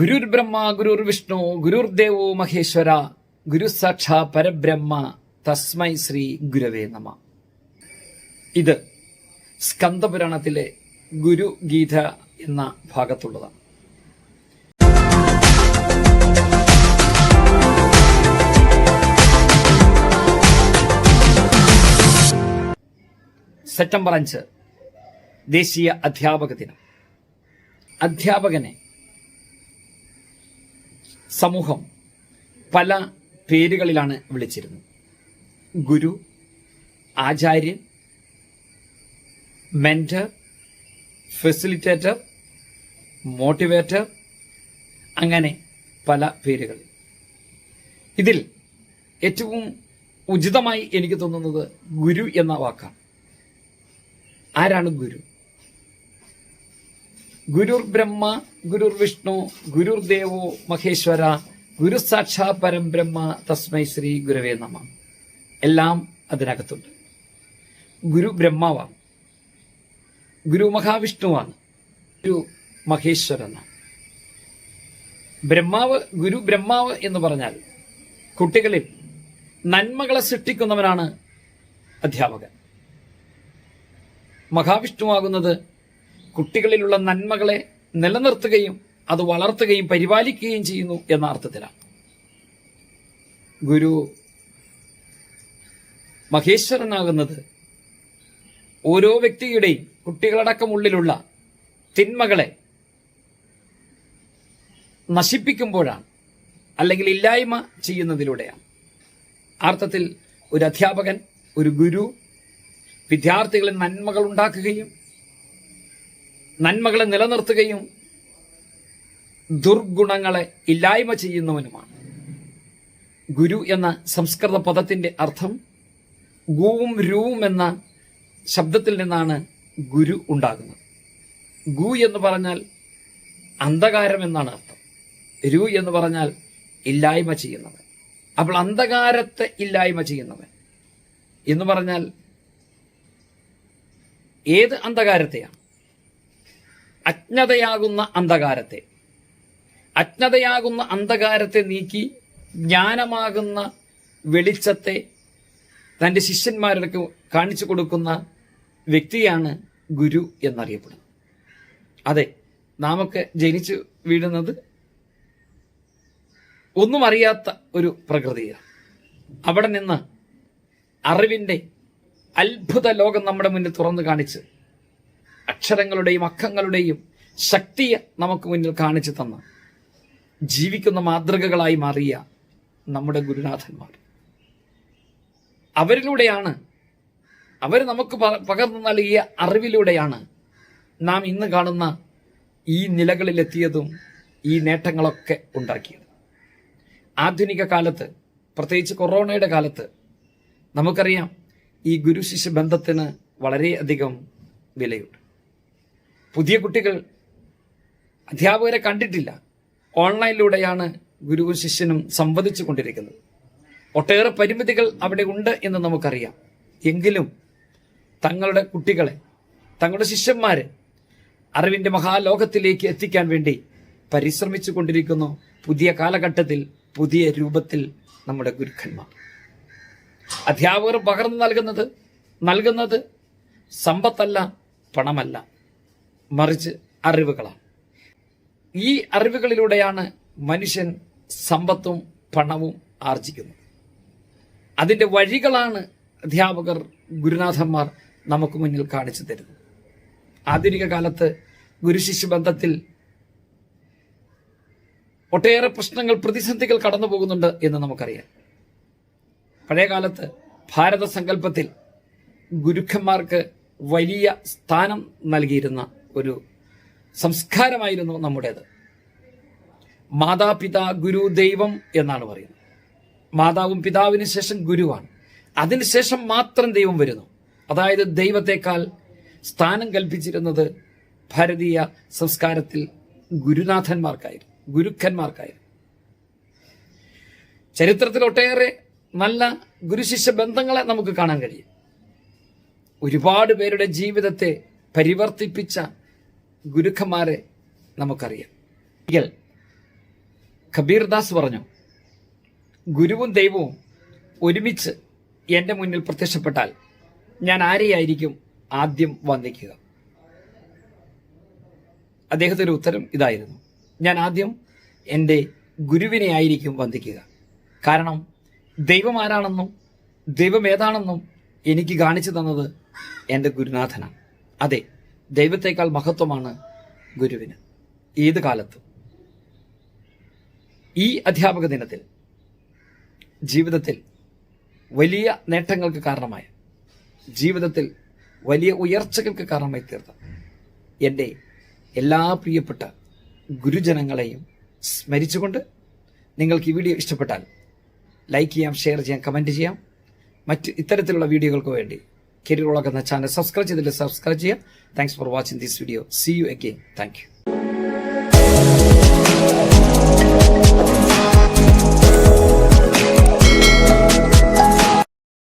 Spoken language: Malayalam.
ഗുരുർ ബ്രഹ്മ ഗുരുർ വിഷ്ണു ഗുരുർ ദേവോ മഹേശ്വര ഗുരു സാക്ഷാ പരബ്രഹ്മ തസ്മൈ ശ്രീ ഗുരവേ നമ. ഇത് സ്കന്ദപുരാണത്തിലെ ഗുരുഗീത എന്ന ഭാഗത്തുള്ളതാണ്. സെപ്റ്റംബർ അഞ്ച് ദേശീയ അധ്യാപക ദിനം. അധ്യാപകനെ സമൂഹം പല പേരുകളിലാണ് വിളിച്ചിരുന്നത്. ഗുരു ആചാര്യൻ മെന്റർ ഫെസിലിറ്റേറ്റർ മോട്ടിവേറ്റർ അങ്ങനെ പല പേരുകൾ. ഇതിൽ ഏറ്റവും ഉചിതമായി എനിക്ക് തോന്നുന്നത് ഗുരു എന്ന വാക്കാണ്. ആരാണ് ഗുരു? ഗുരുർ ബ്രഹ്മ ഗുരുർ വിഷ്ണു ഗുരുർ ദേവോ മഹേശ്വര ഗുരു സാക്ഷാ പരംബ്രഹ്മ തസ്മൈ ശ്രീ ഗുരവേ നമ. എല്ലാം അതിനകത്തുണ്ട്. ഗുരു ബ്രഹ്മാവാണ്. ഗുരു മഹാവിഷ്ണുവാണ്. ഗുരു മഹേശ്വരനാണ്. ബ്രഹ്മാവ് ഗുരു ബ്രഹ്മാവ് എന്ന് പറഞ്ഞാൽ കുട്ടികളിൽ നന്മകളെ സൃഷ്ടിക്കുന്നവനാണ് അധ്യാപകൻ. മഹാവിഷ്ണുവാകുന്നത് കുട്ടികളിലുള്ള നന്മകളെ നിലനിർത്തുകയും അത് വളർത്തുകയും പരിപാലിക്കുകയും ചെയ്യുന്നു എന്ന അർത്ഥത്തിലാണ്. ഗുരു മഹേശ്വരനാകുന്നത് ഓരോ വ്യക്തിയുടെയും കുട്ടികളടക്കം ഉള്ളിലുള്ള തിന്മകളെ നശിപ്പിക്കുമ്പോഴാണ് അല്ലെങ്കിൽ ഇല്ലായ്മ ചെയ്യുന്നതിലൂടെയാണ്. അർത്ഥത്തിൽ ഒരു അധ്യാപകൻ ഒരു ഗുരു വിദ്യാർത്ഥികളിൽ നന്മകൾ ഉണ്ടാക്കുകയും നന്മകളെ നിലനിർത്തുകയും ദുർഗുണങ്ങളെ ഇല്ലായ്മ ചെയ്യുന്നവനുമാണ്. ഗുരു എന്ന സംസ്കൃത പദത്തിന്റെ അർത്ഥം ഗുവും രൂവും എന്ന ശബ്ദത്തിൽ നിന്നാണ് ഗുരു ഉണ്ടാകുന്നത്. ഗു എന്ന് പറഞ്ഞാൽ അന്ധകാരം എന്നാണ് അർത്ഥം. രു എന്ന് പറഞ്ഞാൽ ഇല്ലായ്മ ചെയ്യുന്നവൻ. അപ്പോൾ അന്ധകാരത്തെ ഇല്ലായ്മ ചെയ്യുന്നവൻ എന്ന് പറഞ്ഞാൽ ഏത് അന്ധകാരത്തെയാണ്? അജ്ഞതയാകുന്ന അന്ധകാരത്തെ. അജ്ഞതയാകുന്ന അന്ധകാരത്തെ നീക്കി ജ്ഞാനമാകുന്ന വെളിച്ചത്തെ തന്റെ ശിഷ്യന്മാരിലേക്ക് കാണിച്ചു കൊടുക്കുന്ന വ്യക്തിയാണ് ഗുരു എന്നറിയപ്പെടുന്നത്. അതെ നാമൊക്കെ ജനിച്ചു വീഴുന്നത് ഒന്നും അറിയാത്ത ഒരു പ്രകൃതിയാണ്. അവിടെ നിന്ന് അറിവിന്റെ അത്ഭുത ലോകം നമ്മുടെ മുന്നിൽ തുറന്നു കാണിച്ച് അക്ഷരങ്ങളുടെയും അക്കങ്ങളുടെയും ശക്തിയെ നമുക്ക് മുന്നിൽ കാണിച്ചു തന്ന ജീവിക്കുന്ന മാതൃകകളായി മാറിയ നമ്മുടെ ഗുരുനാഥന്മാർ. അവരിലൂടെയാണ് അവർ നമുക്ക് പകർന്നു നൽകിയ അറിവിലൂടെയാണ് നാം ഇന്ന് കാണുന്ന ഈ നിലകളിലെത്തിയതും ഈ നേട്ടങ്ങളൊക്കെ ഉണ്ടാക്കിയത്. ആധുനിക കാലത്ത് പ്രത്യേകിച്ച് കൊറോണയുടെ കാലത്ത് നമുക്കറിയാം ഈ ഗുരു ശിഷ്യ ബന്ധത്തിന് വളരെയധികം വിലയുണ്ട്. പുതിയ കുട്ടികൾ അധ്യാപകരെ കണ്ടിട്ടില്ല. ഓൺലൈനിലൂടെയാണ് ഗുരുവും ശിഷ്യനും സംവദിച്ചു കൊണ്ടിരിക്കുന്നത്. ഒട്ടേറെ പരിമിതികൾ അവിടെ ഉണ്ട് എന്ന് നമുക്കറിയാം. എങ്കിലും തങ്ങളുടെ കുട്ടികളെ തങ്ങളുടെ ശിഷ്യന്മാരെ അറിവിന്റെ മഹാലോകത്തിലേക്ക് എത്തിക്കാൻ വേണ്ടി പരിശ്രമിച്ചു കൊണ്ടിരിക്കുന്നു പുതിയ കാലഘട്ടത്തിൽ പുതിയ രൂപത്തിൽ നമ്മുടെ ഗുരുക്കന്മാർ. അധ്യാപകർ പകർന്നു നൽകുന്നത് നൽകുന്നത് സമ്പത്തല്ല പണമല്ല. മറിച്ച് അറിവുകളാണ്. ഈ അറിവുകളിലൂടെയാണ് മനുഷ്യൻ സമ്പത്തും പണവും ആർജിക്കുന്നത്. അതിന്റെ വഴികളാണ് അധ്യാപകർ ഗുരുനാഥന്മാർ നമുക്ക് മുന്നിൽ കാണിച്ചു തരുന്നത്. ആധുനിക കാലത്ത് ഗുരുശിഷ്യ ബന്ധത്തിൽ ഒട്ടേറെ പ്രശ്നങ്ങൾ പ്രതിസന്ധികൾ കടന്നു പോകുന്നുണ്ട് എന്ന് നമുക്കറിയാം. പഴയകാലത്ത് ഭാരത സങ്കല്പത്തിൽ ഗുരുക്കന്മാർക്ക് വലിയ സ്ഥാനം നൽകിയിരുന്ന ഒരു സംസ്കാരമായിരുന്നു നമ്മുടേത്. മാതാപിതാ ഗുരു ദൈവം എന്നാണ് പറയുന്നത്. മാതാവും പിതാവിന് ശേഷം ഗുരുവാണ്. അതിനുശേഷം മാത്രം ദൈവം വരുന്നു. അതായത് ദൈവത്തെക്കാൾ സ്ഥാനം കൽപ്പിച്ചിരുന്നത് ഭാരതീയ സംസ്കാരത്തിൽ ഗുരുനാഥന്മാർക്കായിരുന്നു ഗുരുക്കന്മാർക്കായിരുന്നു. ചരിത്രത്തിൽ ഒട്ടേറെ നല്ല ഗുരുശിഷ്യ ബന്ധങ്ങളെ നമുക്ക് കാണാൻ കഴിയും. ഒരുപാട് പേരുടെ ജീവിതത്തെ പരിവർത്തിപ്പിച്ച ഗുരുക്കന്മാരെ നമുക്കറിയാം. എങ്കിൽ കബീർദാസ് പറഞ്ഞു ഗുരുവും ദൈവവും ഒരുമിച്ച് എന്റെ മുന്നിൽ പ്രത്യക്ഷപ്പെട്ടാൽ ഞാൻ ആരെയായിരിക്കും ആദ്യം വന്ദിക്കുക? അദ്ദേഹത്തിന്റെ ഉത്തരം ഇതായിരുന്നു ഞാൻ ആദ്യം എന്റെ ഗുരുവിനെ ആയിരിക്കും വന്ദിക്കുക. കാരണം ദൈവം ആരാണെന്നും ദൈവം ഏതാണെന്നും എനിക്ക് കാണിച്ചു തന്നത് എന്റെ ഗുരുനാഥനാണ്. അതെ ദൈവത്തേക്കാൾ മഹത്വമാണ് ഗുരുവിന് ഏത് കാലത്തും. ഈ അധ്യാപക ദിനത്തിൽ ജീവിതത്തിൽ വലിയ നേട്ടങ്ങൾക്ക് കാരണമായ ജീവിതത്തിൽ വലിയ ഉയർച്ചകൾക്ക് കാരണമായി തീർത്ത എന്റെ എല്ലാ പ്രിയപ്പെട്ട ഗുരുജനങ്ങളെയും സ്മരിച്ചുകൊണ്ട് നിങ്ങൾക്ക് ഈ വീഡിയോ ഇഷ്ടപ്പെട്ടാൽ ലൈക്ക് ചെയ്യാം ഷെയർ ചെയ്യാം കമന്റ് ചെയ്യാം. മറ്റ് ഇത്തരത്തിലുള്ള വീഡിയോകൾക്ക് വേണ്ടി കരിയർ വ്ളോഗ് എന്ന ചാനൽ സബ്സ്ക്രൈബ് ചെയ്തില്ല സബ്സ്ക്രൈബ് ചെയ്യുക thanks for watching this video see you again thank you